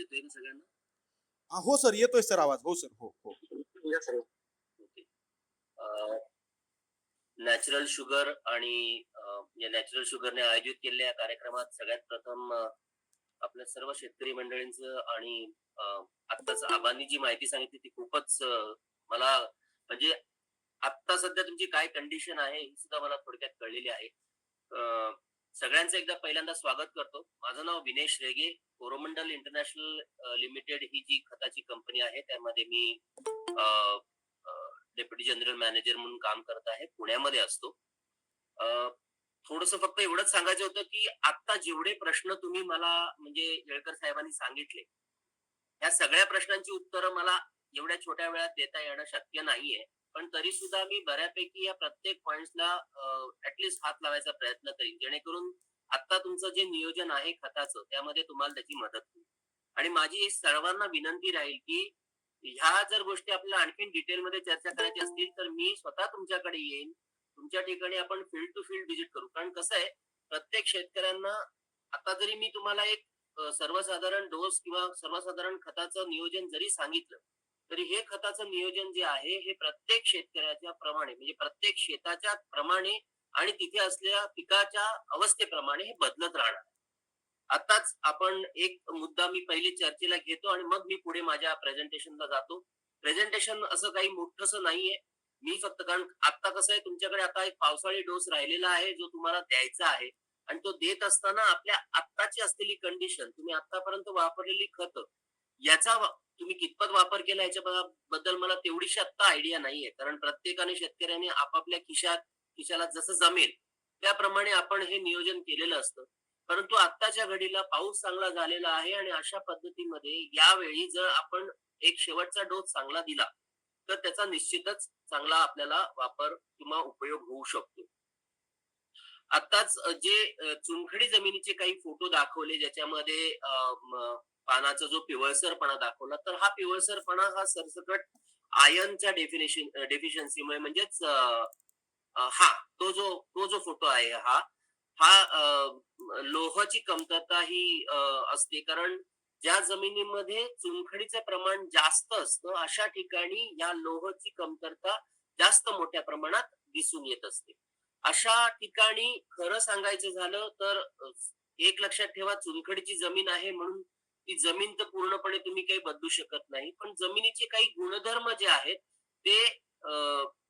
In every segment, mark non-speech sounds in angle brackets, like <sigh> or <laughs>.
येतोय ना सगळ्यांना? आ, हो सर येतोय सर आवाज. हो सर हो हो. नॅचरल शुगर आणि अं, या नॅचरल शुगरने आयोजित केलेल्या या कार्यक्रमात सगळ्यात प्रथम अं, आपल्या सर्व शेतकरी मंडळींचं आणि अं, आत्ताच आबांनी जी माहिती सांगितली ती खूपच अं, मला म्हणजे आत्ता सध्या तुमची काय कंडिशन आहे ही सुद्धा मला थोडक्यात कळलेली आहे. अं, सगळ्यांचं एकदा पहिल्यांदा स्वागत करतो. माझं नाव विनेश रेगे. कोरोमंडल इंटरनॅशनल लिमिटेड ही जी खताची कंपनी आहे त्यामध्ये मी डेप्युटी जनरल मॅनेजर म्हणून काम करत आहे पुण्यामध्ये असतो. थोडस फक्त एवढंच सांगायचं होतं की आता जेवढे प्रश्न तुम्ही मला म्हणजे येळकर साहेबांनी सांगितले या सगळ्या प्रश्नांची उत्तरं मला एवढ्या छोट्या वेळात देता येणं शक्य नाहीये. पण तरी सुद्धा मी बऱ्यापैकी या प्रत्येक पॉइंटला ऍटलिस्ट हात लावायचा प्रयत्न करीन जेणेकरून आता तुमचं जे नियोजन आहे खताचं त्यामध्ये तुम्हाला त्याची मदत होईल. आणि माझी सर्वांना विनंती राहील की ह्या जर गोष्टी आपल्याला आणखीन डिटेलमध्ये चर्चा करायची असतील तर मी स्वतः तुमच्याकडे येईन. तुमच्या ठिकाणी आपण फील्ड टू फील्ड व्हिजिट करू. कारण कसं आहे प्रत्येक शेतकऱ्यांना आता जरी मी तुम्हाला एक सर्वसाधारण डोस किंवा सर्वसाधारण खताचं नियोजन जरी सांगितलं तरी हे खताचं नियोजन जे आहे हे प्रत्येक शेतकऱ्याच्या प्रमाणे म्हणजे प्रत्येक शेताच्या प्रमाणे आणि तिथे असलेल्या पिकाच्या अवस्थेप्रमाणे हे बदलत राहणार. आताच आपण एक मुद्दा मी पहिले चर्चेला घेतो आणि मग मी पुढे माझ्या प्रेझेंटेशनला जातो. प्रेझेंटेशन असं काही मोठस नाहीये. मी फक्त कारण आता कसं आहे तुमच्याकडे आता एक पावसाळी डोस राहिलेला आहे जो तुम्हाला द्यायचा आहे. आणि तो देत असताना आपल्या आत्ताची असलेली कंडिशन तुम्ही आतापर्यंत वापरलेली खत याचा तुम्ही कितपत वापर केला याच्या बद्दल- बद्दल मला तेवढीशी आत्ता आयडिया नाहीये. कारण प्रत्येकाने शेतकऱ्याने आपापल्या खिशात खिशाला जसं जमेल त्याप्रमाणे आपण हे नियोजन केलेलं असतं. परंतु आत्ताच्या घडीला पाऊस चांगला झालेला आहे आणि अशा पद्धतीमध्ये यावेळी जर आपण एक शेवटचा डोस चांगला दिला तर त्याचा निश्चितच चांगला आपल्याला वापर किंवा उपयोग होऊ शकतो. आताच जे चुनखडी जमिनीचे काही फोटो दाखवले ज्याच्यामध्ये पानाचा जो पिवळसरपणा दाखवला तर हा पिवळसरपणा हा सरसकट आयर्नच्या डेफिनेशन डेफिशियन्सीमुळे म्हणजेच हा तो जो तो जो फोटो आहे हा हा लोहाची कमतरता ही असते. कारण ज्या जमिनीमध्ये चुनखडीचं प्रमाण जास्त असतं अशा ठिकाणी या लोहाची कमतरता जास्त मोठ्या प्रमाणात दिसून येत असते. अशा ठिकाणी खरं सांगायचं झालं तर एक लक्षात ठेवा चुनखडीची जमीन आहे म्हणून ती जमीन तर पूर्णपणे तुम्ही काही बदलू शकत नाही. पण जमिनीचे काही गुणधर्म जे आहेत ते अ,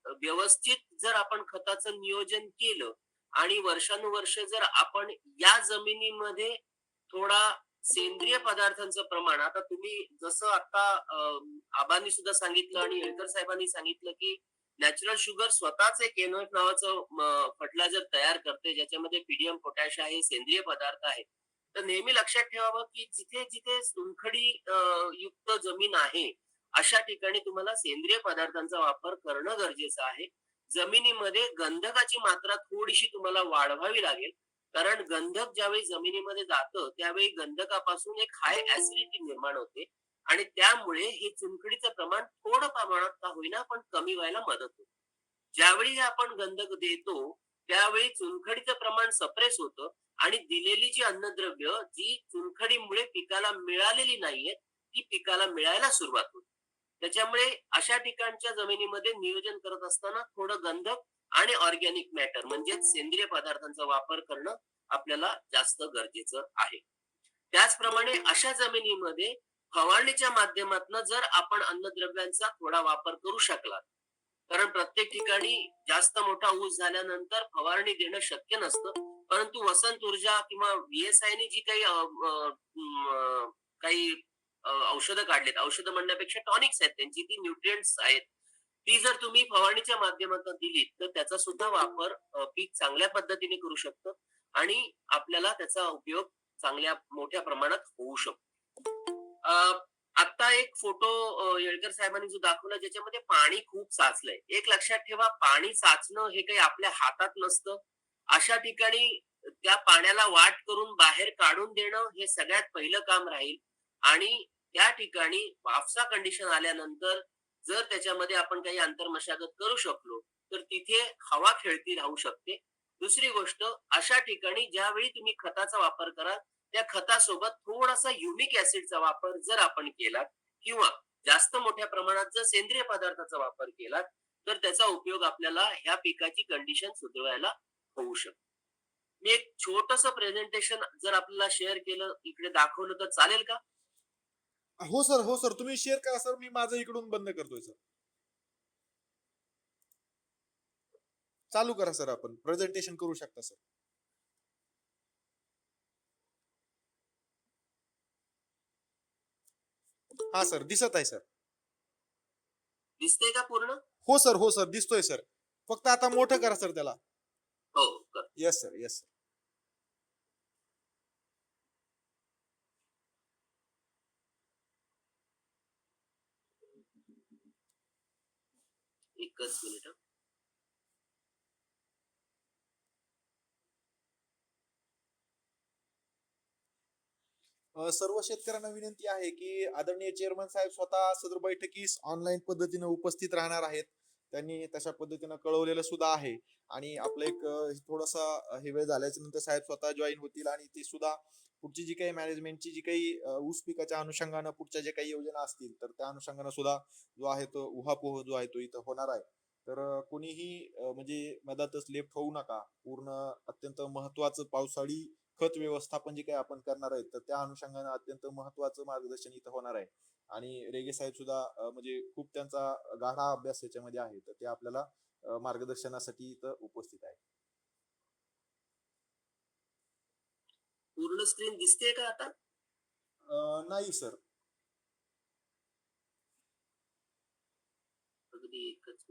व्यवस्थित जर आपण खताचं नियोजन केलं आणि वर्षानुवर्ष जर आपण या जमिनीमध्ये थोडा सेंद्रिय पदार्थांचं प्रमाण आता तुम्ही जसं आता आबांनी सुद्धा सांगितलं आणि येळकर साहेबांनी सांगितलं की नॅचरल शुगर स्वतःच एक एनओएफ नावाचं फर्टिलायझर तयार करते ज्याच्यामध्ये पीडीएम पोटॅश आहे सेंद्रिय पदार्थ आहे. तर नेहमी लक्षात ठेवावं की जिथे जिथे चुनखडी युक्त जमीन आहे अशा ठिकाणी तुम्हाला सेंद्रिय पदार्थांचा वापर करणं गरजेचं आहे. जमिनीमध्ये गंधकाची मात्रा थोडीशी तुम्हाला वाढवावी लागेल. कारण गंधक ज्यावेळी जमिनीमध्ये जातं त्यावेळी गंधकापासून एक हाय ऍसिडिटी निर्माण होते. आणि त्यामुळे हे चुनखडीचं प्रमाण थोडं प्रमाणात का होईना पण कमी व्हायला मदत होते. ज्यावेळी आपण गंधक देतो त्यावेळी चुनखडीचं प्रमाण सप्रेस होतं. आणि दिलेली जी अन्नद्रव्य जी चुनखडीमुळे पिकाला मिळालेली नाहीये ती पिकाला मिळायला सुरुवात होते. त्याच्यामुळे अशा ठिकाणच्या जमिनीमध्ये नियोजन करत असताना थोडं गंधक आणि ऑर्गॅनिक मॅटर म्हणजेच सेंद्रिय पदार्थांचा वापर करणं आपल्याला जास्त गरजेचं आहे. त्याचप्रमाणे अशा जमिनीमध्ये फवारणीच्या माध्यमातून जर आपण अन्नद्रव्यांचा थोडा वापर करू शकला कारण प्रत्येक ठिकाणी जास्त मोठा ऊस झाल्यानंतर फवारणी देणं शक्य नसतं परंतु वसंत ऊर्जा किंवा VSI जी काही काही औषधं काढलेत. औषधं म्हणण्यापेक्षा टॉनिक्स आहेत त्यांची. ती न्यूट्रिएंट्स आहेत. ती जर तुम्ही फवारणीच्या माध्यमातून दिली तर त्याचा सुद्धा वापर पीक चांगल्या पद्धतीने करू शकतं आणि आपल्याला त्याचा उपयोग चांगल्या मोठ्या प्रमाणात होऊ शकतो. आता एक फोटो येळकर साहेबांनी जो दाखवला ज्याच्यामध्ये पाणी खूप साचलंय. एक लक्षात ठेवा पाणी साचणं हे काही आपल्या हातात नसतं. अशा ठिकाणी त्या पाण्याला वाट करून बाहेर काढून देणं हे सगळ्यात पहिलं काम राहील. आणि त्या ठिकाणी वापसा कंडिशन आल्यानंतर जर त्याच्यामध्ये आपण काही आंतरमशागत करू शकलो तर तिथे हवा खेळती राहू शकते. दुसरी गोष्ट अशा ठिकाणी ज्यावेळी तुम्ही खताचा वापर कराल त्या खतासोबत थोडासा युमिक ऍसिडचा वापर जर आपण केला किंवा जास्त मोठ्या प्रमाणात जर सेंद्रिय पदार्थाचा वापर केला तर त्याचा उपयोग आपल्याला ह्या पिकाची कंडिशन सुधारायला होऊ शकतो. मी एक छोटस प्रेझेंटेशन जर आपल्याला शेअर केलं इकडे दाखवलं तर चालेल का? हो सर. हो सर. तुम्ही शेअर करा सर. मी माझं इकडून बंद करतोय सर. चालू करा सर आपण. प्रेझेंटेशन करू शकता सर. हा सर. दिसत आहे सर. दिसतंय का पूर्ण? हो सर. हो सर. दिसतोय सर. फक्त आता मोठं करा सर त्याला. हो कर. येस सर येस सर एकच मिनिट सर्व शेतकऱ्यांना विनंती आहे की आदरणीय चेअरमन साहेब स्वतः सदर बैठकीस ऑनलाईन पद्धतीने उपस्थित राहणार आहेत. त्यांनी तशा पद्धतीनं कळवलेलं सुद्धा आहे. आणि आपलं एक थोडासा हे वेळ झाल्याच्यानंतर साहेब स्वतः जॉईन होतील आणि ते सुद्धा पुढची जी काही मॅनेजमेंटची जी काही ऊस पिकाच्या अनुषंगानं पुढच्या जे काही योजना असतील तर त्या अनुषंगानं सुद्धा जो आहे तो उहापोह जो आहे तो इथं होणार आहे. तर कोणीही म्हणजे मधातच लेफ्ट होऊ नका. पूर्ण अत्यंत महत्वाचं पावसाळी खत व्यवस्थापन जे काही आपण करणार आहेत तर त्या अनुषंगाने अत्यंत महत्वाचं मार्गदर्शन इथं होणार आहे. आणि रेगे साहेब सुद्धा म्हणजे खूप त्यांचा गाढा अभ्यास याच्यामध्ये आहे तर ते आपल्याला मार्गदर्शनासाठी इथं उपस्थित आहे पूर्ण स्क्रीन दिसते का आता? नाही सर अगदी एकच.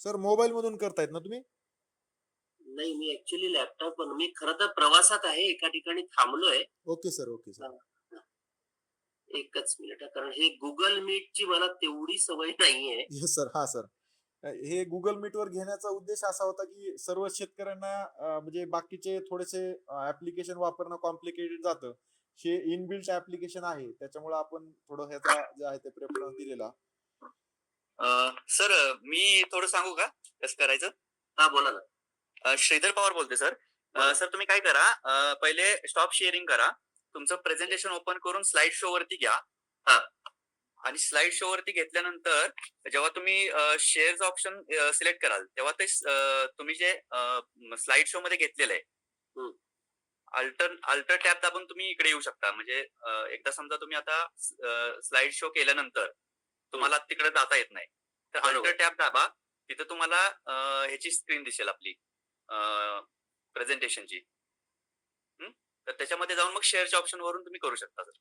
सर मोबाईल मधून करतायत ना तुम्ही? नाही मी ऍक्च्युली लॅपटॉप पण मी खरं तर प्रवासात आहे एका ठिकाणी थांबलोय. ओके सर ओके सर एकच मिनिट हं, कारण हे गुगल मीटची मला तेवढी सवय नाहीये. <laughs> येस सर हा सर हे गुगल मीट वर घेण्याचा उद्देश असा होता की सर्व शेतकऱ्यांना म्हणजे बाकीचे थोडेसे ऍप्लिकेशन वापरणं कॉम्प्लिकेटेड जातं. हे इनबिल्ट ऍप्लिकेशन आहे. त्याच्यामुळे आपण थोडं ह्याचा जे आहे ते प्रेफरन्स दिलेला. सर मी थोडं सांगू का? कसं करायचं? हा बोला ना. श्रीधर पवार बोलते सर. सर तुम्ही काय करा? पहिले स्टॉप शेअरिंग करा. तुमचं प्रेझेंटेशन ओपन करून स्लाइड शो वरती घ्या हा. आणि स्लाइड शो वरती घेतल्यानंतर जेव्हा तुम्ही शेअर्स ऑप्शन सिलेक्ट कराल तेव्हा ते तुम्ही जे स्लाइड शो मध्ये घेतलेलं आहे. अल्टर अल्टर टॅब दाबून तुम्ही इकडे येऊ शकता म्हणजे एकदा समजा तुम्ही आता स्लाइड शो केल्यानंतर तुम्हाला तिकडे जाता येत नाही तर. अल्टर टॅब दाबा तिथं तुम्हाला ह्याची स्क्रीन दिसेल आपली प्रेझेंटेशनची तर त्याच्यामध्ये जाऊन मग शेअरच्या ऑप्शन वरून तुम्ही करू शकता सर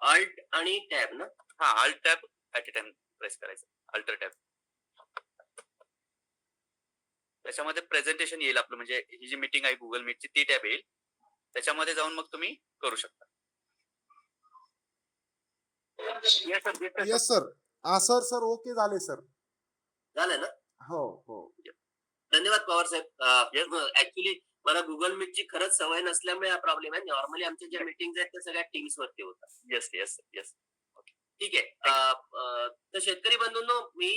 अल्ट आणि टॅब ना? हा alt tab at a time press करायचं. अल्टर टॅब त्याच्यामध्ये प्रेझेंटेशन येईल आपलं म्हणजे ही जी मीटिंग आहे गुगल मीटची ती टॅब येईल. त्याच्यामध्ये जाऊन मग तुम्ही करू शकता. येस सर हा सर सर ओके झाले सर झालं ना? हो हो. धन्यवाद पवार साहेब. ऍक्च्युली मला गुगल मीटची खरंच सवय नसल्यामुळे हा प्रॉब्लेम आहे. नॉर्मली आमच्या ज्या मीटिंग आहेत त्या सगळ्या टीम्स वरती होतात. येस येस येस ठीक आहे. तर शेतकरी बंधूंनो मी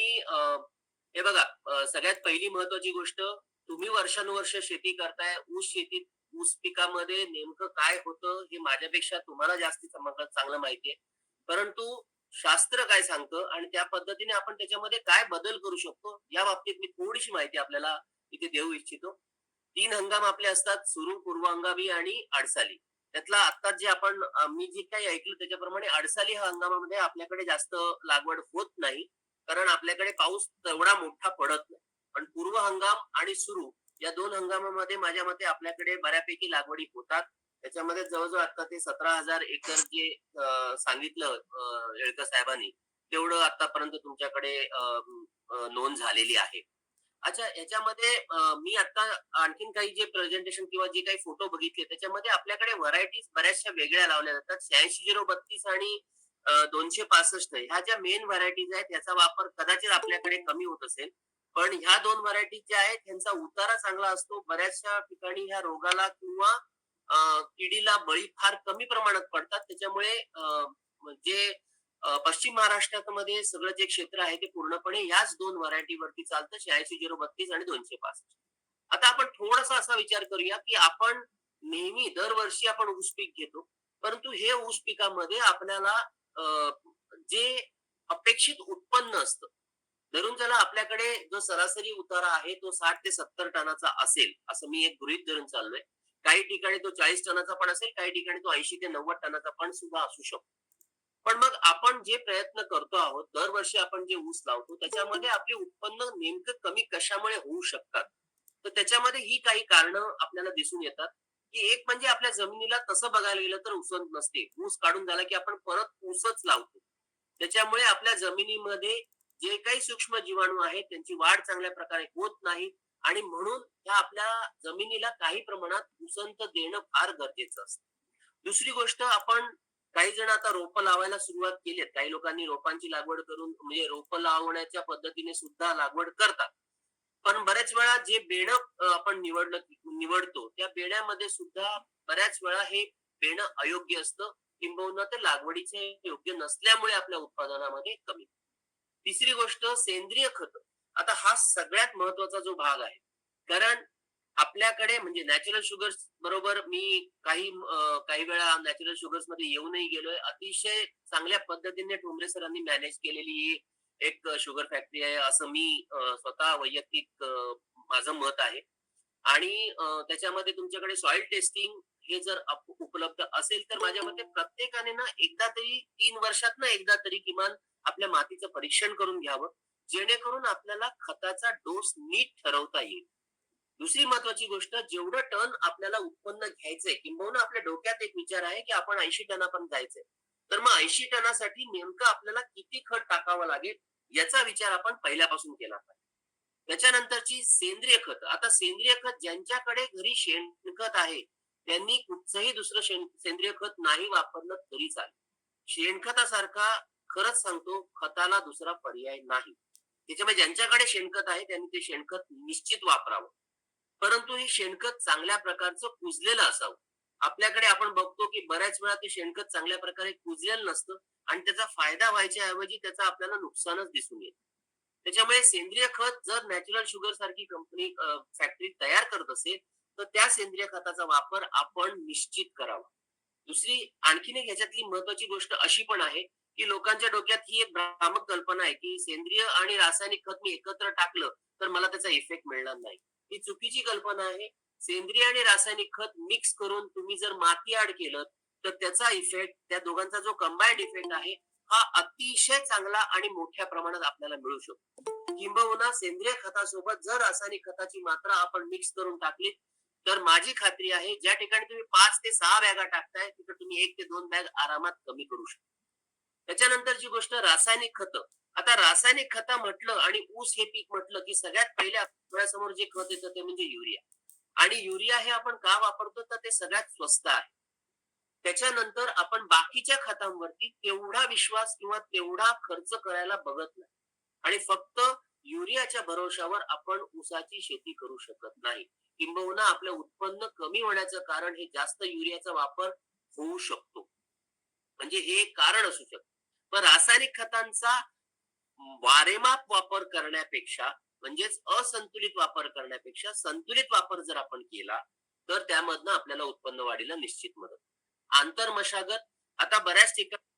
हे बघा सगळ्यात पहिली महत्वाची गोष्ट तुम्ही वर्षानुवर्ष शेती करताय. ऊस शेतीत ऊस पिकामध्ये नेमकं काय होतं हे माझ्यापेक्षा तुम्हाला जास्ती चांगलं चांगलं माहितीये परंतु शास्त्र काय सांगतं आणि त्या पद्धतीने आपण त्याच्यामध्ये काय बदल करू शकतो या बाबतीत मी थोडीशी माहिती आपल्याला इथे देऊ इच्छितो. तीन हंगाम आपले असतात सुरू पूर्व हंगामी आणि अडसाली त्यातला आता जे आपण मी जे काही ऐकलं त्याच्याप्रमाणे अडसाली ह्या हंगामामध्ये आपल्याकडे जास्त लागवड होत नाही. कारण आपल्याकडे पाऊस तेवढा मोठा पडत नाही. पण पूर्व हंगाम आणि सुरू या दोन हंगामामध्ये माझ्या मते आपल्याकडे बऱ्यापैकी लागवडी होतात. त्याच्यामध्ये जवळजवळ आता ते सतरा हजार एकर जे सांगितलं येळकर साहेबांनी तेवढं आतापर्यंत तुमच्याकडे अ, नोंद झालेली आहे. अच्छा याच्यामध्ये मी आता आणखीन काही जे प्रेझेंटेशन किंवा जे काही फोटो बघितले त्याच्यामध्ये आपल्याकडे व्हरायटीज बऱ्याचशा वेगळ्या लावल्या जातात. शहाऐंशी झिरो बत्तीस आणि दोनशे पासष्ट ह्या ज्या मेन व्हरायटीज आहेत याचा वापर कदाचित आपल्याकडे कमी होत असेल. पण ह्या दोन व्हरायटीज ज्या आहेत त्यांचा उतारा चांगला असतो. बऱ्याचशा ठिकाणी ह्या रोगाला किंवा किडीला बळी फार कमी प्रमाणात पडतात. त्याच्यामुळे जे पश्चिम महाराष्ट्रामध्ये सगळं जे क्षेत्र आहे ते पूर्णपणे याच दोन व्हरायटीवरती चालतं शहाऐंशी झिरो बत्तीस आणि दोनशे पासष्ट. आता आपण थोडासा असा विचार करूया की आपण नेहमी दरवर्षी आपण ऊस पीक घेतो परंतु हे ऊस पिकामध्ये आपल्याला अं, जे अपेक्षित उत्पन्न असतं धरून चला आपल्याकडे जो सरासरी उतारा आहे तो साठ ते सत्तर टनाचा असेल असं मी एक गृहित धरून चाललोय. काही ठिकाणी तो चाळीस टनाचा पण असेल काही ठिकाणी तो ऐंशी ते नव्वद टनाचा पण सुद्धा असू शकतो. पण मग आपण जे प्रयत्न करतो आहोत दरवर्षी आपण जे ऊस लावतो त्याच्यामध्ये आपले उत्पन्न नेमकं कमी कशामुळे होऊ शकतात? तर त्याच्यामध्ये ही काही कारण आपल्याला दिसून येतात की एक म्हणजे आपल्या जमिनीला तसं बघायला गेलं तर उसंत नसते. ऊस काढून झाला की आपण परत ऊसच लावतो. त्याच्यामुळे आपल्या जमिनीमध्ये जे काही सूक्ष्म जीवाणू आहेत त्यांची वाढ चांगल्या प्रकारे होत नाही आणि म्हणून ह्या आपल्या जमिनीला काही प्रमाणात उसंत देणं फार गरजेचं असतं. दुसरी गोष्ट आपण काही जण आता रोप लावायला सुरुवात केली काही लोकांनी रोपांची लागवड करून म्हणजे रोप लावण्याच्या पद्धतीने सुद्धा लागवड करतात. पण बऱ्याच वेळा जे बेणं आपण निवडलं निवडतो त्या बेण्यामध्ये सुद्धा बऱ्याच वेळा हे बेणं अयोग्य असतं. किंबहुना ते लागवडीचे योग्य नसल्यामुळे आपल्या उत्पादनामध्ये कमी तिसरी गोष्ट सेंद्रिय खत. आता हा सगळ्यात महत्त्वाचा जो भाग आहे. कारण आपल्याकडे म्हणजे नॅचरल शुगर्स बरोबर मी काही काही वेळा नॅचरल शुगर्समध्ये येऊनही गेलोय. अतिशय चांगल्या पद्धतीने ठोंबरे सरांनी मॅनेज केलेली ही एक शुगर फॅक्टरी आहे असं मी स्वतः वैयक्तिक माझं मत आहे. आणि त्याच्यामध्ये तुमच्याकडे सॉइल टेस्टिंग हे जर उपलब्ध असेल तर माझ्या मते प्रत्येकाने ना एकदा तरी तीन वर्षात ना एकदा तरी किमान आपल्या मातीचं परीक्षण करून घ्यावं. जेणेकरून आपल्याला खताचा डोस नीट ठरवता येईल. दुसरी महत्वाची गोष्ट जेवढं टन आपल्याला उत्पन्न घ्यायचंय किंबहुना आपल्या डोक्यात एक विचार आहे की आपण ऐंशी टनापर्यंत जायचंय. तर मग ऐंशी टनासाठी नेमकं आपल्याला किती खत टाकावं लागेल याचा विचार आपण पहिल्यापासून केला पाहिजे. त्याच्यानंतरची सेंद्रिय खत. आता सेंद्रिय खत ज्यांच्याकडे घरी शेणखत आहे त्यांनी कुठचंही दुसरं शेण सेंद्रिय खत नाही वापरलं तरी चालेल. शेणखतासारखा खरंच सांगतो खताला दुसरा पर्याय नाही. त्याच्यामुळे ज्यांच्याकडे शेणखत आहे त्यांनी ते शेणखत निश्चित वापरावं. परंतु हे शेणखत चांगल्या प्रकारचं कुजलेलं असावं. आपल्याकडे आपण बघतो की बऱ्याच वेळा ते शेणखत चांगल्या प्रकारे कुजलेलं नसतं आणि त्याचा फायदा व्हायच्या ऐवजी त्याचा आपल्याला नुकसानच दिसून येत. त्याच्यामुळे सेंद्रिय खत जर नॅचरल शुगर सारखी कंपनी फॅक्टरी तयार करत असेल तर त्या सेंद्रिय खताचा वापर आपण निश्चित करावा. दुसरी आणखीन एक ह्याच्यातली महत्वाची गोष्ट अशी पण आहे की लोकांच्या डोक्यात ही एक भ्रामक कल्पना आहे की सेंद्रिय आणि रासायनिक खत मी एकत्र टाकलं तर मला त्याचा इफेक्ट मिळणार नाही. ही चुकीची कल्पना आहे. सेंद्रिय आणि रासायनिक खत मिक्स करून तुम्ही जर माती आड केलं तर त्याचा इफेक्ट त्या दोघांचा जो कंबाईंड इफेक्ट आहे हा अतिशय चांगला आणि मोठ्या प्रमाणात आपल्याला मिळू शकतो. किंबहुना सेंद्रिय खतासोबत जर रासायनिक खताची मात्रा आपण मिक्स करून टाकली तर माझी खात्री आहे ज्या ठिकाणी तुम्ही पाच ते सहा बॅगा टाकताय तिथे तुम्ही एक ते दोन बॅग आरामात कमी करू शकता. त्याच्यानंतरची गोष्ट रासायनिक खत. आता रासायनिक खत म्हटलं आणि ऊस हे पीक म्हटलं की सगळ्यात पहिल्या डोळ्यासमोर जे खत येतं ते म्हणजे युरिया. आणि युरिया हे आपण का वापरतो? तर ते सगळ्यात स्वस्त आहे. त्याच्यानंतर आपण बाकीच्या खतांवरती तेवढा विश्वास किंवा तेवढा खर्च करायला बघत नाही. आणि फक्त युरियाच्या भरोशावर आपण ऊसाची शेती करू शकत नाही. किंबहुना आपलं उत्पन्न कमी होण्याचं कारण हे जास्त युरियाचा वापर होऊ शकतो. म्हणजे हे कारण असू शकतं. पण रासायनिक खतांचा वारेमाप वापर करण्यापेक्षा म्हणजेच असंतुलित वापर करण्यापेक्षा संतुलित वापर जर आपण केला तर त्यामधनं आपल्याला उत्पन्न वाढीला निश्चित मदत. आंतर मशागत आता बऱ्याच ठिकाणी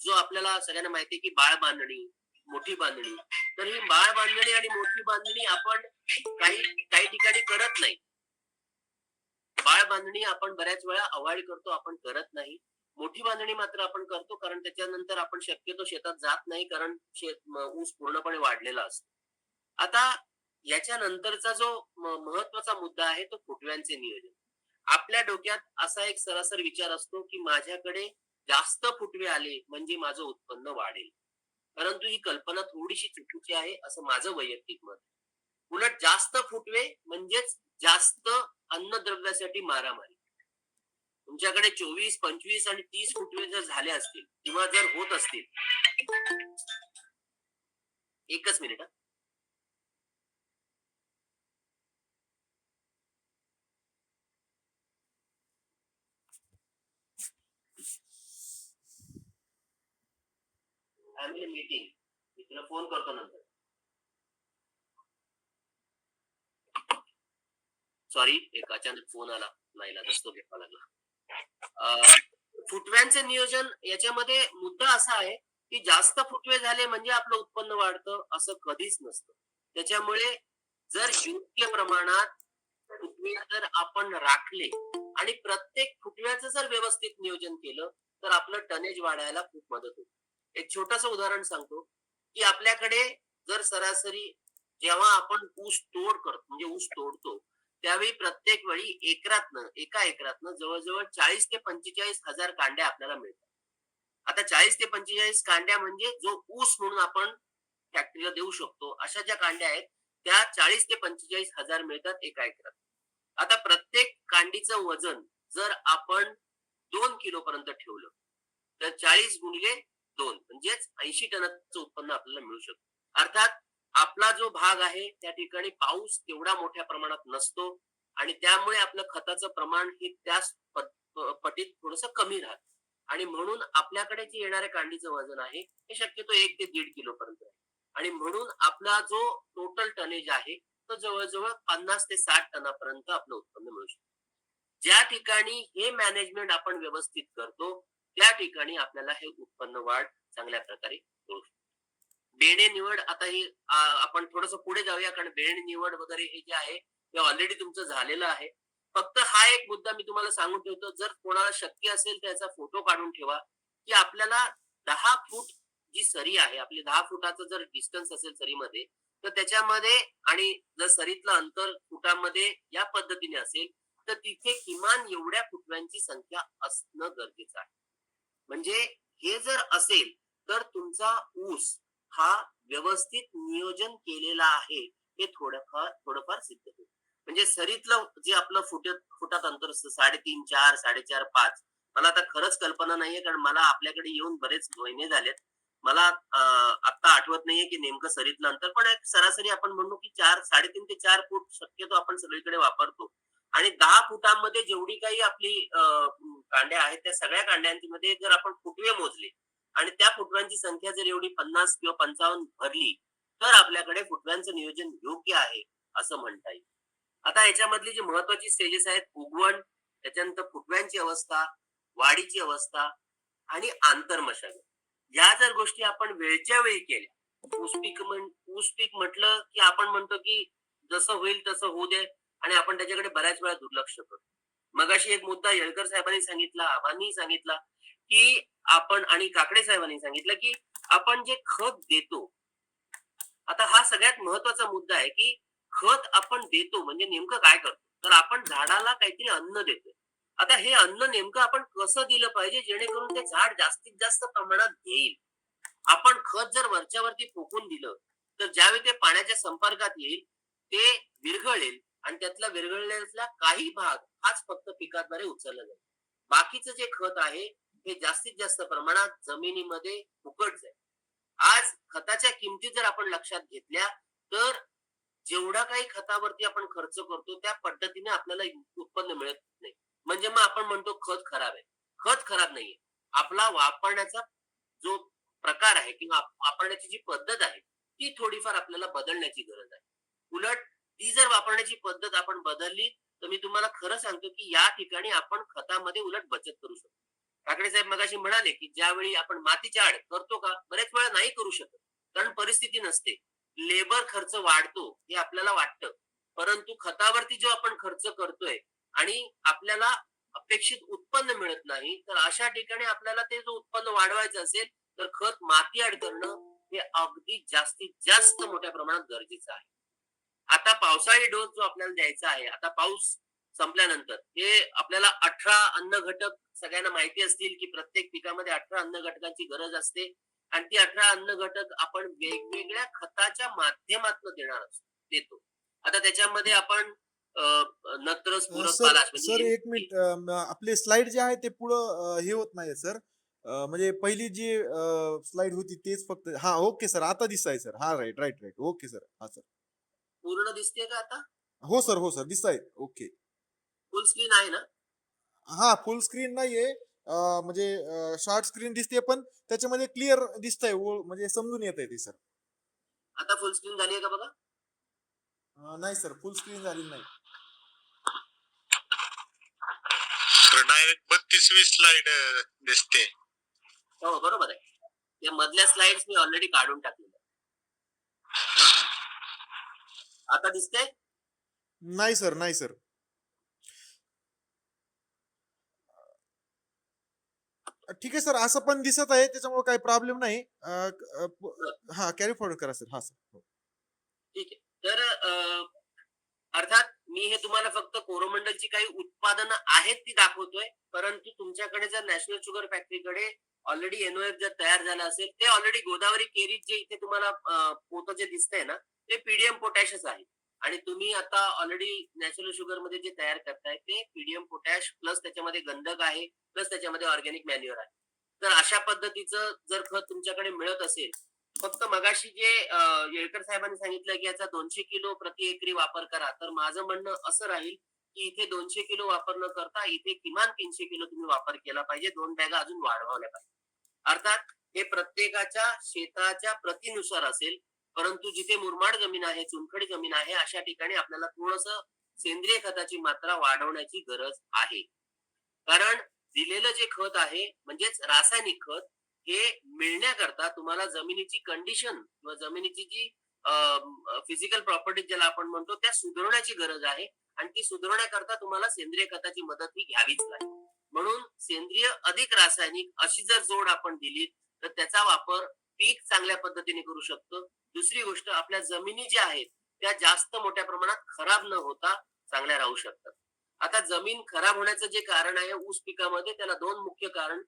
जो आपल्याला सगळ्यांना माहिती आहे की बाळ बांधणी मोठी बांधणी तर ही बाळ बांधणी आणि मोठी बांधणी आपण काही काही ठिकाणी करत नाही. बाळ बांधणी आपण बऱ्याच वेळा अवॉइड करतो आपण करत नाही. मोठी बांधणी मात्र आपण करतो कारण त्याच्यानंतर आपण शक्यतो शेतात जात नाही कारण शेत ऊस पूर्णपणे वाढलेला असतो. आता याच्या नंतरचा जो महत्त्वाचा मुद्दा आहे तो फुटव्यांचे नियोजन. आपल्या डोक्यात असा एक सरासर विचार असतो की माझ्याकडे जास्त फुटवे आले म्हणजे माझं उत्पन्न वाढेल. परंतु ही कल्पना थोडीशी चुकीची आहे असं माझं वैयक्तिक मत उलट जास्त फुटवे म्हणजेच जास्त अन्नद्रव्यासाठी मारामारी. तुमच्याकडे चोवीस पंचवीस आणि तीस फुटवे जर झाले असतील किंवा जर होत असतील. एकच मिनिट फॅमिली मीटिंग मी तुला फोन करतो नंतर. सॉरी एक अचानक फोन आला. नाही घ्यावा लागला. फुटव्यांचे नियोजन याच्यामध्ये मुद्दा असा आहे की जास्त फुटवे झाले म्हणजे आपलं उत्पन्न वाढतं असं कधीच नसतं. त्याच्यामुळे जर योग्य प्रमाणात फुटवे जर आपण राखले आणि प्रत्येक फुटव्याचं जर व्यवस्थित नियोजन केलं तर आपलं टनेज वाढायला खूप मदत होते. एक छोटस उदाहरण सांगतो की आपल्याकडे जर सरासरी जेव्हा आपण ऊस तोड करतो म्हणजे ऊस तोडतो त्यावेळी प्रत्येक वेळी एकरातनं एका एकरातनं जवळजवळ चाळीस ते पंचेचाळीस हजार कांड्या आपल्याला मिळतात. आता चाळीस ते पंचेचाळीस कांड्या म्हणजे जो ऊस म्हणून आपण फॅक्टरीला देऊ शकतो अशा ज्या कांड्या आहेत त्या चाळीस ते पंचेचाळीस हजार मिळतात एका एकरात. आता प्रत्येक कांडीचं वजन जर आपण दोन किलो पर्यंत ठेवलं तर चाळीस गुणिले दोन म्हणजेच ऐंशी टनाचं उत्पन्न आपल्याला मिळू शकतं. अर्थात आपला जो भाग आहे त्या ठिकाणी पाऊस तेवढा मोठ्या प्रमाणात नसतो आणि त्यामुळे आपलं खताचं प्रमाण हे त्याच पटीत थोडस कमी राहतं. आणि म्हणून आपल्याकडे जे येणाऱ्या कांडीचं वजन आहे हे शक्यतो एक ते दीड किलो पर्यंत आहे. आणि म्हणून आपला जो टोटल टनेज आहे तो जवळजवळ पन्नास ते साठ टनापर्यंत आपलं उत्पन्न मिळू शकतो. ज्या ठिकाणी हे मॅनेजमेंट आपण व्यवस्थित करतो त्या ठिकाणी आपल्याला हे उत्पन्न वाढ चांगल्या प्रकारे बेणे निवड आता ही आपण थोडस पुढे जाऊया कारण बेणे निवड वगैरे हे जे आहे ते ऑलरेडी तुमचं झालेलं आहे. फक्त हा एक मुद्दा मी तुम्हाला सांगून ठेवतो जर कोणाला शक्य असेल तर याचा फोटो काढून ठेवा की आपल्याला दहा फूट जी सरी आहे आपली दहा फुटाचं जर डिस्टन्स असेल सरीमध्ये तर त्याच्यामध्ये आणि जर सरीतलं अंतर फुटामध्ये या पद्धतीने असेल तर तिथे किमान एवढ्या फुटव्यांची संख्या असणं गरजेचं आहे. म्हणजे हे जर असेल तर तुमचा ऊस हा व्यवस्थित नियोजन केलेला आहे हे थोडंफार थोडंफार सिद्ध होईल. म्हणजे सरीतलं जे आपलं फुट फुटात अंतर असतं साडेतीन चार साडेचार पाच. मला आता खरंच कल्पना नाहीये कारण मला आपल्याकडे येऊन बरेच महिने झालेत. मला आता आठवत नाहीये की नेमकं सरीतलं अंतर पण एक सरासरी आपण म्हणू की चार साडेतीन ते चार फूट शक्यतो आपण सगळीकडे वापरतो. आणि दहा फुटांमध्ये जेवढी काही आपली अं, कांड्या आहेत त्या सगळ्या कांड्यांमध्ये जर आपण फुटवे मोजले आणि त्या फुटव्यांची संख्या जर एवढी पन्नास किंवा पंचावन्न भरली तर आपल्याकडे फुटव्यांचं नियोजन योग्य आहे असं म्हणता येईल. आता याच्यामधली जी महत्वाची स्टेजेस आहेत उगवण त्याच्यानंतर फुटव्यांची अवस्था वाढीची अवस्था आणि आंतरमशागत या जर गोष्टी आपण वेळच्या वेळी केल्या ऊस पीक म्हण ऊस पीक म्हटलं की आपण म्हणतो की जसं होईल तसं होऊ दे आणि आपण त्याच्याकडे बऱ्याच वेळा दुर्लक्ष करतो मगाशी एक मुद्दा येळकर साहेबांनी सांगितला आबांनी सांगितला की आपण आणि काकडे साहेबांनी सांगितलं की आपण जे खत देतो आता हा सगळ्यात महत्त्वाचा मुद्दा आहे की खत आपण देतो म्हणजे नेमकं काय करतो? तर आपण झाडाला काहीतरी अन्न देतो आता हे अन्न नेमकं आपण कसं दिलं पाहिजे जेणेकरून ते झाड जास्तीत जास्त प्रमाणात घेईल आपण खत जर वरच्यावरती फोकून दिलं तर ज्यावेळी ते पाण्याच्या संपर्कात येईल ते विरघळेल आणि त्यातला विरघळलेला काही भाग हाच फक्त पिकाद्वारे उचलला जाईल. बाकीचं जे खत आहे हे जास्तीत जास्त प्रमाणात जमिनीमध्ये फुकट जाईल. आज खताच्या किमती जर आपण लक्षात घेतल्या तर जेवढा काही खतावरती आपण खर्च करतो त्या पद्धतीने आपल्याला उत्पन्न मिळत नाही. म्हणजे मग आपण म्हणतो खत खराब आहे. खत खराब नाहीये. आपला वापरण्याचा जो प्रकार आहे किंवा वापरण्याची जी पद्धत आहे ती थोडीफार आपल्याला बदलण्याची गरज आहे. उलट ती जर वापरण्याची पद्धत आपण बदलली तर मी तुम्हाला खरं सांगतो की या ठिकाणी आपण खतामध्ये उलट बचत करू शकतो. काकडे साहेब मगाशी म्हणाले की ज्यावेळी आपण मातीच्या आड करतो का बरेच वेळा नाही करू शकत कारण परिस्थिती नसते. लेबर खर्च वाढतो हे आपल्याला वाटतं. परंतु खतावरती जो आपण खर्च करतोय आणि आपल्याला अपेक्षित उत्पन्न मिळत नाही तर अशा ठिकाणी आपल्याला ते जो उत्पन्न वाढवायचं असेल तर खत माती आड करणं हे अगदी जास्तीत जास्त मोठ्या प्रमाणात गरजेचं आहे. आता पावसाळी डोस जो आपल्याला द्यायचा आहे आता पाऊस संपल्यानंतर. हे आपल्याला अठरा अन्न घटक सगळ्यांना माहिती असतील की प्रत्येक पिकामध्ये अठरा अन्न घटकांची गरज असते. आणि ती अठरा अन्न घटक आपण वेगवेगळ्या खताच्या माध्यमातून देणार असतो देतो. आता त्याच्यामध्ये आपण नत्र सर एक मिनिट. आपले स्लाइड जे आहे ते पुढं हे होत नाहीये सर. म्हणजे पहिली जी स्लाइड होती तेच फक्त हा ओके सर. आता दिसताय सर. हा right right right. Okay sir. हा सर. पूर्ण दिसते का आता? हो सर हो सर. दिसताय. ओके. फुल स्क्रीन आहे ना? हा फुल स्क्रीन नाहीये. अं, म्हणजे शॉर्ट स्क्रीन दिसते पण त्याच्यामध्ये क्लिअर दिसतंय ओळ- म्हणजे समजून येत आहे ते सर आता फुल स्क्रीन झाली आहे का बघा? नाही सर फुल स्क्रीन झालेली नाही. डायरेक्ट बत्तीसवी स्लाइड दिसते. हो बरोबर आहे. त्या मधल्या स्लाइड्स मी ऑलरेडी काढून टाकलेल्या आता दिसते नाही सर नाही सर ठीक आहे सर असं पण दिसत आहे त्याच्यामुळे काही प्रॉब्लेम नाही. हा कॅरी फॉरवर्ड करा सर हा सर हो. ठीक आहे. तर अर्थात मी हे तुम्हाला फक्त कोरोमंडलची काही उत्पादनं आहेत ती दाखवतोय परंतु तुमच्याकडे जर नॅशनल शुगर फॅक्टरीकडे ऑलरेडी एनओएफ जर तयार झालं असेल ते ऑलरेडी गोदावरी केरी जे इथे तुम्हाला पोत जे दिसतंय ना ते पीडीएम पोटॅशच आहे. आणि तुम्ही आता ऑलरेडी नॅचरल शुगरमध्ये जे तयार करताय ते पीडीएम पोटॅश प्लस त्याच्यामध्ये गंधक आहे प्लस त्याच्यामध्ये ऑर्गॅनिक मॅन्युअर आहे. तर अशा पद्धतीचं जर खत तुमच्याकडे मिळत असेल फक्त मगाशी जे येळकर साहेबांनी सांगितलं की याचा दोनशे किलो प्रति एकरी वापर करा. तर माझं म्हणणं असं राहील की इथे दोनशे किलो वापर न करता इथे किमान तीनशे किलो तुम्ही वापर केला पाहिजे. दोन बॅगा अजून वाढवल्या पाहिजे. अर्थात हे प्रत्येकाच्या शेताच्या प्रतीनुसार असेल परंतु जिथे मुरमाड जमीन आहे चुनखडी जमीन आहे अशा ठिकाणी आपल्याला थोडस सेंद्रिय खताची मात्रा वाढवण्याची गरज आहे. कारण दिलेलं जे खत आहे म्हणजेच रासायनिक खत हे मिळण्याकरता तुम्हाला जमिनीची कंडिशन किंवा जमिनीची जी फिजिकल प्रॉपर्टी ज्याला आपण म्हणतो त्या सुधारण्याची गरज आहे आणि ती सुधारण्याकरता तुम्हाला सेंद्रिय खताची मदत ही घ्यावीच लागेल. म्हणून सेंद्रिय अधिक रासायनिक अशी जर जोड आपण दिली तर त्याचा वापर पीक चांगल्या पद्धतीने करू शकतो. दुसरी गोष्ट आपल्या जमिनी ज्या आहेत त्या जास्त मोठ्या प्रमाणात खराब न होता चांगल्या राहू शकतात. आता जमीन खराब होण्याचं जे कारण आहे ऊस पिकामध्ये त्याला दोन मुख्य कारण.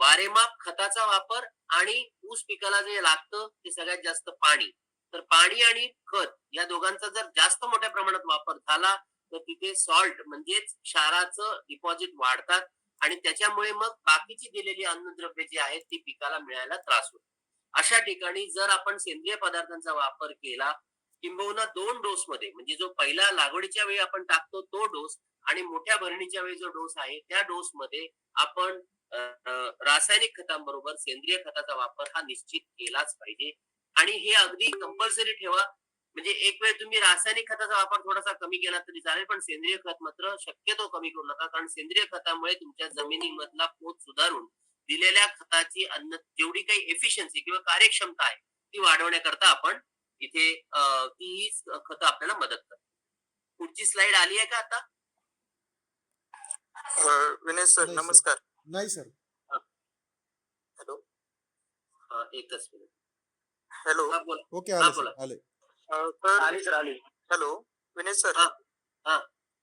वारेमाप खताचा वापर आणि ऊस पिकाला जे लागतं ते सगळ्यात जास्त पाणी. तर पाणी आणि खत या दोघांचा जर जास्त मोठ्या प्रमाणात वापर झाला तर तिथे सॉल्ट म्हणजेच क्षाराचं डिपॉझिट वाढतात आणि त्याच्यामुळे मग बाकीची दिलेली अन्नद्रव्य जी आहेत ती पिकाला मिळायला त्रास होतो. अशा ठिकाणी जर आपण सेंद्रिय पदार्थांचा वापर केला किंबहुना दोन डोस मध्ये म्हणजे जो पहिला लागवडीच्या वेळी आपण टाकतो तो डोस आणि मोठ्या भरणीच्या वेळी जो डोस आहे त्या डोस मध्ये आपण रासायनिक खतांबरोबर सेंद्रिय खताचा वापर हा निश्चित केलाच पाहिजे. आणि हे अगदी कंपल्सरी ठेवा. म्हणजे एक वेळ तुम्ही रासायनिक खताचा वापर थोडासा कमी केला तरी चालेल पण सेंद्रिय खत मात्र शक्यतो कमी करू नका कारण सेंद्रिय खतामुळे तुमच्या जमिनीमधला पोत सुधारून दिलेल्या खताची अन्न जेवढी काही एफिशियन्सी किंवा कार्यक्षमता आहे ती वाढवण्याकरता आपण इथे ती खतं आपल्याला मदत करतात पुढची स्लाइड आली आहे का आता? विनय सर. नमस्कार. नाही सर. हॅलो. एकच मिनिट. हॅलो. हा बोला. ओके हा, आले बोला. सर आले सर आली सर आली. हॅलो. विनय सर. हा, हा.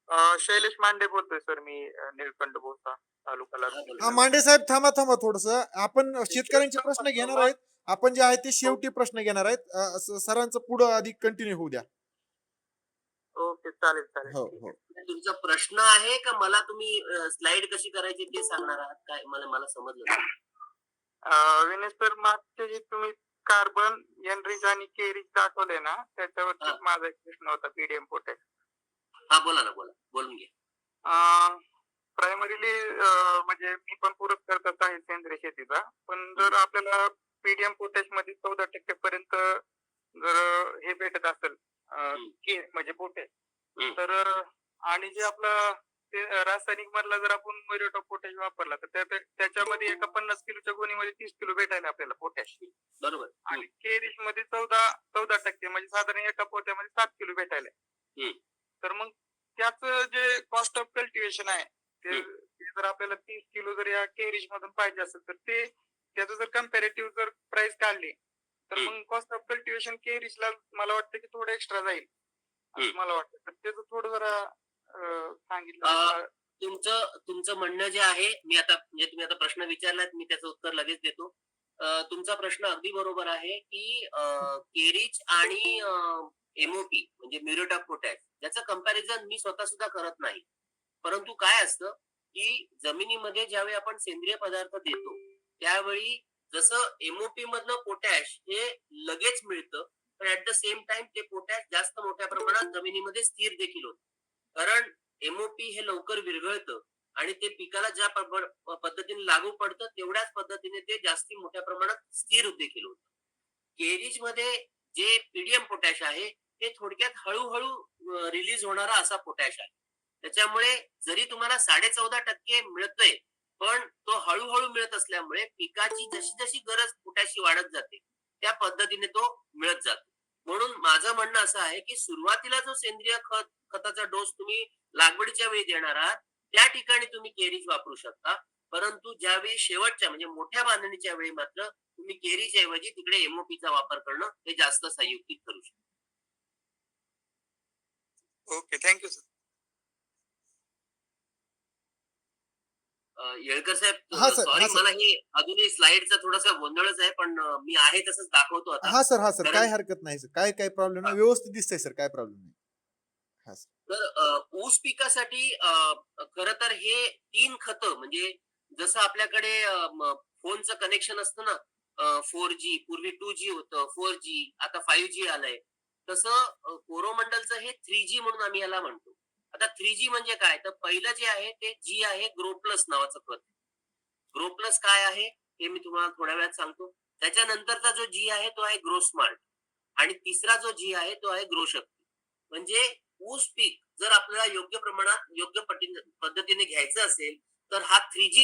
अ, शैलेश मांडे बोलतोय सर मी निळकंठ बोलता तालुका हा. हा मांडे साहेब थांबा थांबा थोडस. आपण शेतकऱ्यांचे प्रश्न घेणार आहेत. आपण जे आहे ते शेवटी प्रश्न घेणार आहेत. सरांचं पुढं अधिक कंटिन्यू होऊ द्या. ओके चालेल चालेल. हो ठीक हो. आहे. तुमचा प्रश्न आहे का? मला तुम्ही स्लाइड कशी करायची ते सांगणार आहात? काय मला मला समजलं नाही. अ, विनय सर मागचे जे तुम्ही कार्बन एनरिच आणि केरिच दाखवले ना त्याच्यावरती. माझा एक प्रश्न होता पीडीएम पोटॅश हा बोला ना बोला. बोलून घ्या. प्रायमरीली म्हणजे मी पण पूरक करतच आहे सेंद्रिय शेतीचा. पण जर आपल्याला पीडीएम पोटॅशमध्ये चौदा टक्के पर्यंत जर हे भेटत असेल म्हणजे पोटॅश. तर आणि जे आपलं ते रासायनिक मधला जर आपण म्युरेट ऑफ पोटॅश वापरला तर त्या- त्याच्यामध्ये एका पन्नास किलोच्या गोणीमध्ये तीस किलो भेटायला आपल्याला पोटॅश बरोबर आणि केरिशमध्ये चौदा चौदा टक्के म्हणजे साधारण एका पोत्यामध्ये सात किलो भेटायला. तर मग त्याच जे कॉस्ट ऑफ कल्टिवेशन आहे. ते जर आपल्याला तीस किलो जर या केरिश मधून पाहिजे असेल तर ते त्याचं जर कम्पॅरेटिव्ह जर प्राइस काढली तर. मग कॉस्ट ऑफ कल्टिवेशन केरिशला मला वाटतं की थोडं एक्स्ट्रा जाईल असं. मला वाटतं तर त्याचं थोडं जरा सांगितलं. तुमचं तुमचं म्हणणं जे आहे मी आता म्हणजे तुम्ही आता प्रश्न विचारलात मी त्याचं उत्तर लगेच देतो तुमचा प्रश्न अगदी बरोबर आहे की अं, केरीच आणि एमओपी म्हणजे म्युरेट ऑफ पोटॅश याचं कंपॅरिझन मी स्वतः सुद्धा करत नाही परंतु काय असतं की जमिनीमध्ये ज्यावेळी आपण सेंद्रिय पदार्थ देतो त्यावेळी जसं एमओपी मधलं पोटॅश हे लगेच मिळतं पण ऍट द सेम टाइम ते पोटॅश जास्त मोठ्या प्रमाणात जमिनीमध्ये स्थिर देखील होत. कारण एमओपी हे लवकर विरघळतं आणि ते पिकाला ज्या पद्धतीने लागू पडतं तेवढ्याच पद्धतीने ते जास्ती मोठ्या प्रमाणात स्थिर देखील होत. केरीजमध्ये जे पीडीएम पोटॅश आहे ते थोडक्यात हळूहळू रिलीज होणारा असा पोटॅश आहे. त्याच्यामुळे जरी तुम्हाला साडे चौदा टक्के मिळतंय पण तो हळूहळू मिळत असल्यामुळे पिकाची जशी जशी गरज पोटाशी वाढत जाते त्या पद्धतीने तो मिळत जातो. म्हणून माझं म्हणणं असं आहे की सुरुवातीला जो सेंद्रिय खत खताचा डोस तुम्ही लागवडीच्या वेळी देणार आहात त्या ठिकाणी तुम्ही केरीज वापरू शकता. परंतु ज्यावेळी शेवटच्या म्हणजे मोठ्या बांधणीच्या वेळी मात्र तुम्ही केरीच्या ऐवजी तिकडे एमओपीचा वापर करणं हे जास्त संयुक्तिक ठरू शकतं. ओके थँक्यू सर अं, येळकर साहेब सर, हा. मला हे अजूनही स्लाइडचा थोडासा गोंधळच आहे पण मी आहे तसंच दाखवतो आता. हा सर हा सर काय हरकत नाही सर काय काय प्रॉब्लेम नाही. व्यवस्थित दिसतंय सर काय प्रॉब्लेम नाही. तर ऊस पिकासाठी खर तर हे तीन खत म्हणजे जसं आपल्याकडे फोनचं कनेक्शन असतं ना फोर जी पूर्वी टू जी होतं फोर जी आता फाईव्ह जी आलंय. तसं कोरोमंडलचं हे थ्री जी म्हणून आम्ही याला म्हणतो. आता थ्री जी म्हणजे काय? तर पहिलं जे आहे ते जी आहे ग्रो प्लस नावाचं खत. ग्रोप्लस काय आहे? हे मी तुम्हाला थोड्या वेळात सांगतो. त्याच्यानंतरचा जो जी आहे तो आहे ग्रो स्मार्ट आणि तिसरा जो जी आहे तो आहे ग्रो शक्ती म्हणजे ऊस पीक जर आपल्याला योग्य प्रमाणात योग्य पटी- पद्धतीने घ्यायचं असेल तर हा थ्री जी